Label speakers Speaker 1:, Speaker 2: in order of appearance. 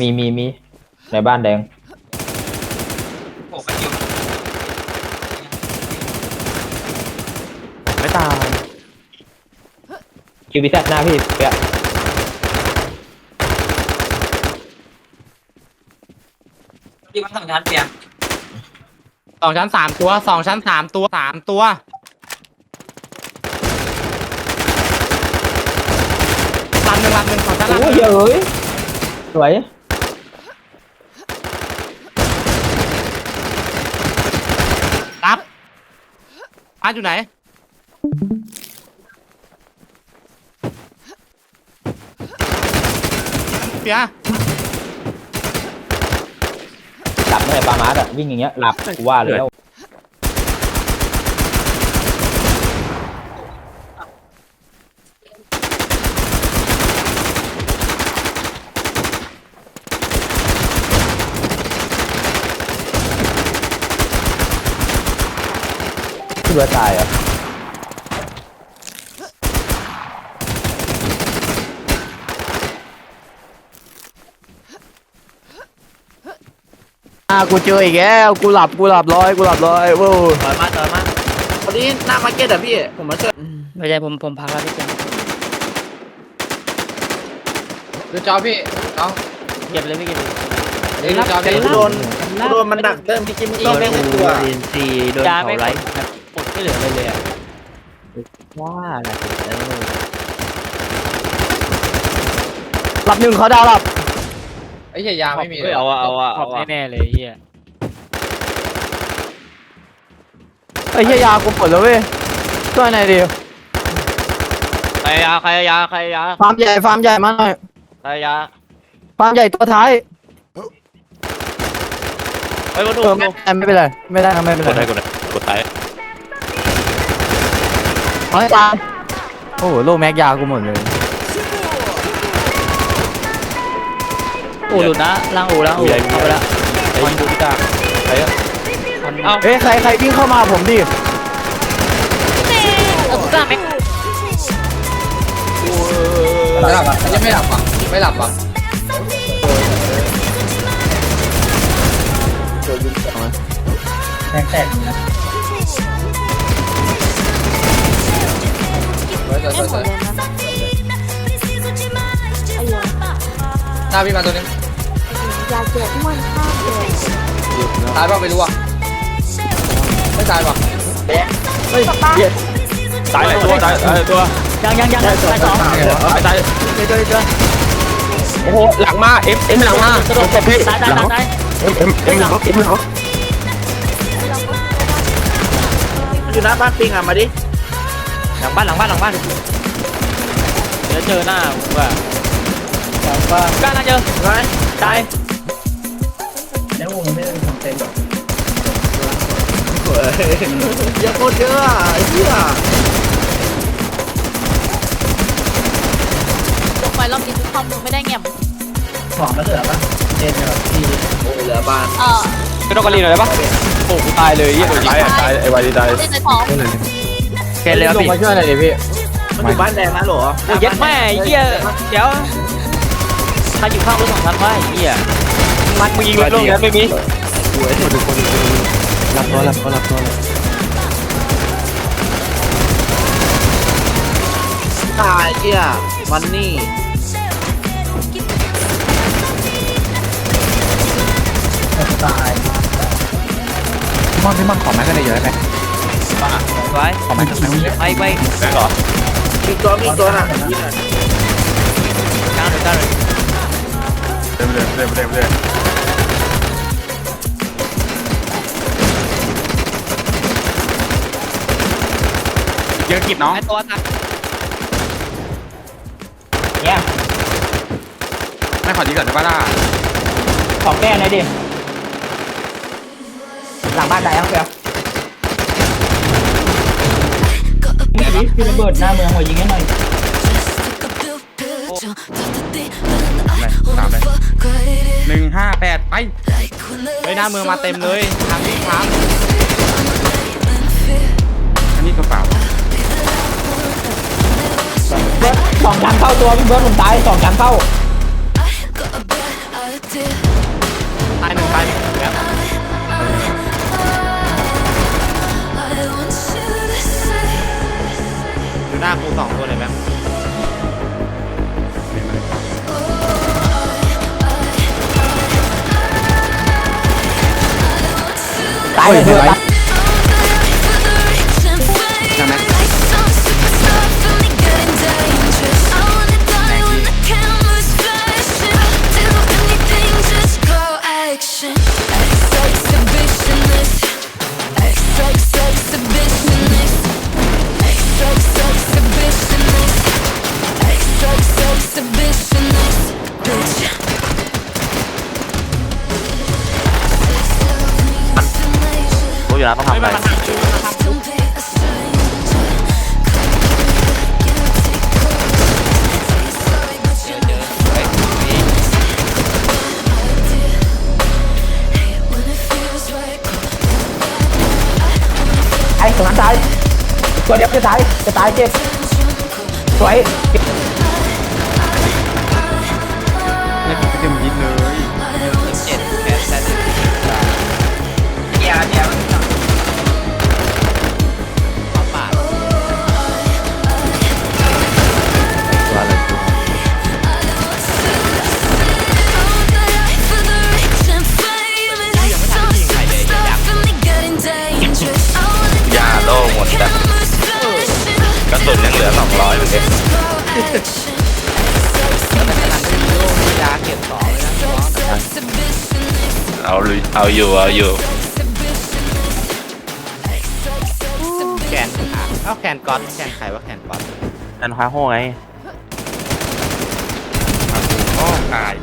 Speaker 1: มีมีมีในบ้านแดง
Speaker 2: โอ้กันอยู่
Speaker 3: ไม่ตาย
Speaker 1: คิวบิซัหน้าพี่เปีย
Speaker 2: ที่มันสองชั้นเปียก
Speaker 3: สองชั้นสามตัวสองชั้นสามตัวสามตัวลำหนึ่งลำหนึ่งสองชั้นลำห
Speaker 1: โอ้
Speaker 3: นึ่
Speaker 1: ย
Speaker 3: ง
Speaker 1: เฮ้ยสวย
Speaker 3: อาร์ตอยู่ไหน เปีย
Speaker 1: หลับไม่ได้ปามาร์ดอะวิ่งอย่างเงี้ยหลับกูว่าแล้ว พี่เบิร์ดตายเหรอ
Speaker 4: อ่ากูเจออีกแล้วกูหลับกูหลับร้อยกูหลับร้อยโว้ย
Speaker 5: ถอยมาถอยมาวันนี้หน้ามาร์เก็ตอะพี่ ผมมาช่วย
Speaker 6: ไม่ใช่ผมผมพักแล้วพี่เจมส์
Speaker 5: ดูจอพี่น้อง
Speaker 6: เก็บเลยพี่เก็บเลย
Speaker 5: เดี๋ยวดูจอพี่กูโดนกูโดนมันดักเติมพี่จิมต้องเล่นตัว
Speaker 4: ดินซีโดน
Speaker 6: ยา
Speaker 4: เขา
Speaker 6: ไม่หม
Speaker 4: ไล่
Speaker 6: ดแบบหมด ไม่เหลืออะไรเลยอะ
Speaker 4: ว่าน่ะเออหลับหนึ่งเขาดาวหลับ
Speaker 5: ไอ้เหี้ยยาไม่มี
Speaker 6: เฮ้ยเอาอะเอาอะเอาแน่ๆเลยไอ้เฮีย
Speaker 4: ไอ้เหี้ยยากูปวดแล้วเว้ยช่วยหน่อยดิ
Speaker 6: ใครยาใครยาใครยา
Speaker 4: ฟาร์มใหญ่ฟาร์มใหญ่มาหน่อย
Speaker 6: ใครยา
Speaker 4: ฟาร์มใหญ่ตัวท้าย
Speaker 6: เฮ้ยมาดู
Speaker 4: เออไม่ไม่เป็นไรไม่ได้นะไม่เป็น
Speaker 3: กด
Speaker 4: ไร
Speaker 3: ได้กดได้กดตาย
Speaker 4: เอาให้ตายโอ้โหโลแม็กยากูหมดเลย
Speaker 6: อูหลุดนะล่างอูล่างอูเอาไปละ
Speaker 3: ไอ้ยูพิตาไอ้อะ
Speaker 6: เอ้า
Speaker 4: เอ้ยใครใครวิ่งเข้ามาผมดิ
Speaker 6: เอากูกล้าไหม
Speaker 5: ไม่หลับอะยังไม่หลับอะไม่หลับอะแตาพี่มาตัวนึง
Speaker 7: อยากเจ็บม่วนข้าวเลย
Speaker 5: ตายเปล่าไม่รู้อะไม่ตายป่ะ
Speaker 3: ตายหลายตัวตายหลายตัว
Speaker 6: ยังยังยังตายสอง
Speaker 3: ตายตาย
Speaker 6: เจอเจอเจอ
Speaker 3: โอ้โหหลังมาเอ็มเอ็มหลังมาก
Speaker 6: ระโดดตายตายตายตาย
Speaker 3: เอ็มเอ็มเอ็มหลังเอ็มหลัง
Speaker 5: อยู่หน้าบ้านปิงอะมาดิ
Speaker 6: หลังบ้านหลังบ้านหลังบ้านเดี๋ยวเจอหน้าผมว่า กล้าน่าเจอ
Speaker 5: ไร
Speaker 6: ตาย
Speaker 8: แล้ววงนี้ทำ
Speaker 5: เต็มอยอะโคตรเยอะอะไอ้เหี้ย
Speaker 7: ลงไปรอบนี้ทุกคอมมึงไม่ได้เงียบ
Speaker 5: โอ้เหลือบ้าน
Speaker 7: เออ
Speaker 3: ไม่ต้องกระลีหน่อยได้ปะโอ้กูตายเลยยี่ตายตายไอ้วายดีตาย
Speaker 7: เล่นในท้อง
Speaker 4: แกเลยลงมาช่วยหน่อยดิพี่
Speaker 5: มันอยู่บ้านแดงนะหรอ
Speaker 6: โอ้ยยัดแม่เหี้ยเดี๋ยว ใครอยู่ข้างรถสองคันวะไอ้เหี้ย
Speaker 3: มันมึงยิงรถลงนั้นไม่มี
Speaker 4: รับตัวรับตัวรับตัวรับ
Speaker 5: ตายเหี้ยมันนี่
Speaker 4: มอนพี่มอนขอไม้กันได้เยอะไหม
Speaker 6: ไว้
Speaker 4: ขอไม้กันไหม
Speaker 6: ไปไป
Speaker 3: แม่หรอ
Speaker 5: มีตัวมีตัวน่ะ
Speaker 6: กลางเลยกลางเลย
Speaker 3: เร็วเร็วเร็วเร็วเร็วเยอะกิบน้อง
Speaker 6: ไอตัวทัก
Speaker 1: เนี่ย
Speaker 3: ไม่ขอดีก่อนได้ปะล่ะ
Speaker 1: ของแก้หน่อยดิ หลังบ้านได้ยังเปียนี่ดิพี่ระเบิดหน้าเมืองหัวยิงให้หน่อย
Speaker 3: ตามเลย หนึ่งห้าแปดไปเฮ้ยหน้าเมืองมาเต็มเลยทางนี้ครับ อันนี้กระเป๋า
Speaker 1: เบิสองชั้เข้าตัวพี่เบิร์ดผมตายสองชั้เข้า
Speaker 9: ตายหนึ่งตา
Speaker 1: ยหนึ่งแล้วดูหน้ากู
Speaker 9: สองตัวเลยแม่าย Action,
Speaker 10: รู้อยู่นะต้องทำอะไร
Speaker 1: ไอ้ตรงนั้นตายตัวเดียวจะตายจะตายเจ็บสวย
Speaker 3: ยาเก็บต่อเลยนะน้อง
Speaker 9: เอาเลยเอาอยู่เอาอยู่
Speaker 3: แขนขาเอ้าแขนก๊อตแขนใครว่าแขนก๊อต
Speaker 10: นันคาโฮไง
Speaker 11: โอ้ตาย